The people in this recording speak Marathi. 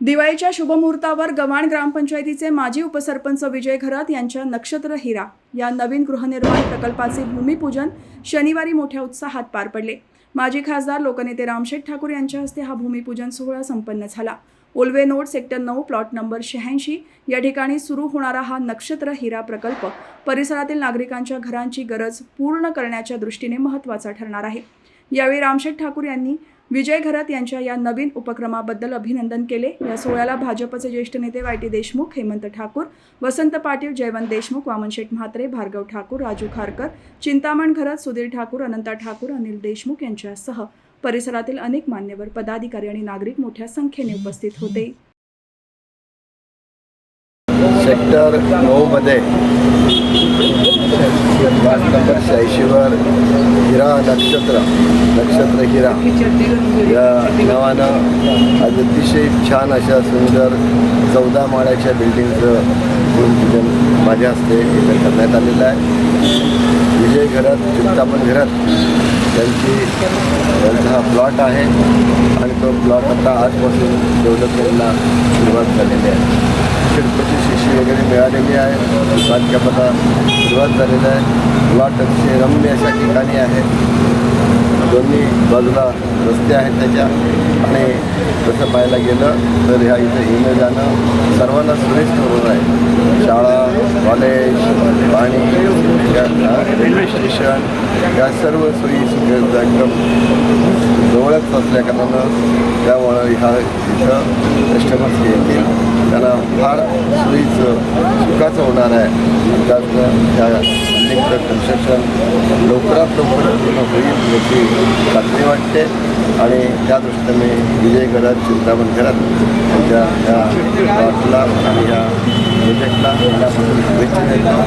दिवाळीच्या शुभमुहूर्तावर गव्हाण ग्रामपंचायतीचे माजी उपसरपंच विजय घरात यांच्या नक्षत्र हिरा या नवीन गृहनिर्माण प्रकल्पाचे भूमिपूजन शनिवारी मोठ्या उत्साहात पार पडले. माजी खासदार लोकनेते रामशेठ ठाकूर यांच्या हस्ते हा भूमिपूजन सोहळा संपन्न झाला. ओल्वे नोड सेक्टर नऊ प्लॉट नंबर शहाऐंशी या ठिकाणी सुरू होणारा हा नक्षत्र हिरा प्रकल्प परिसरातील नागरिकांच्या घरांची गरज पूर्ण करण्याच्या दृष्टीने महत्त्वाचा ठरणार आहे. यावेळी रामशेठ ठाकूर यांनी विजय घरात यांच्या या नवीन उपक्रमाबद्दल अभिनंदन केले. या सोहळ्याला भाजपचे ज्येष्ठ नेते वाय टी देशमुख हेमंत ठाकूर वसंत पाटील जयवंत देशमुख वामनशेठ म्हात्रे भार्गव ठाकूर राजू खारकर चिंतामण घरात सुधीर ठाकूर अनंता ठाकूर अनिल देशमुख यांच्यासह परिसरातील अनेक मान्यवर पदाधिकारी आणि नागरिक मोठ्या संख्येने उपस्थित होते. सेक्टर नऊमध्ये वार्ड नंबर शहाऐंशीवर हिरा नक्षत्र नक्षत्र हिरा. या नावानं आज अतिशय छान अशा सुंदर चौदा माळ्याच्या बिल्डिंगचं भूमिपूजन माझ्या हस्ते इथं करण्यात आलेलं आहे. विजय घरात चिंतामण घरात त्यांची प्लॉट आहे आणि तो प्लॉट आता आजपासून डेव्हलपमेंटला सुरुवात झालेली आहे. शिल्पची शिशी वगैरे मिळालेली आहे. बांधकामाला सुरुवात झालेली आहे. प्लॉट अतिशय रम्य अशा ठिकाणी आहे दोन्ही बाजूला रस्ते आहेत त्याच्या. आणि तसं पाहायला गेलं तर ह्या इथं येणं जाणं सर्वांना सुरेश होणार आहे. शाळा कॉलेज रेल्वे स्टेशन या सर्व सोयी सुविधा एकदम जवळच असल्या कारणानं त्यामुळं ह्या इथं कस्टमर्स येतील. त्यांना फार सोयीचं सुखाचं होणार आहे. त्यातनं ह्या बिल्डिंगचं कन्स्ट्रक्शन लवकरात लवकर पूर्ण होईल याची खात्री वाटते. आणि त्या दृष्टीने विजय घरात चिंतामण करत त्यांच्या ह्या प्लॉटला आणि या प्रोजेक्टला शुभेच्छा देतो.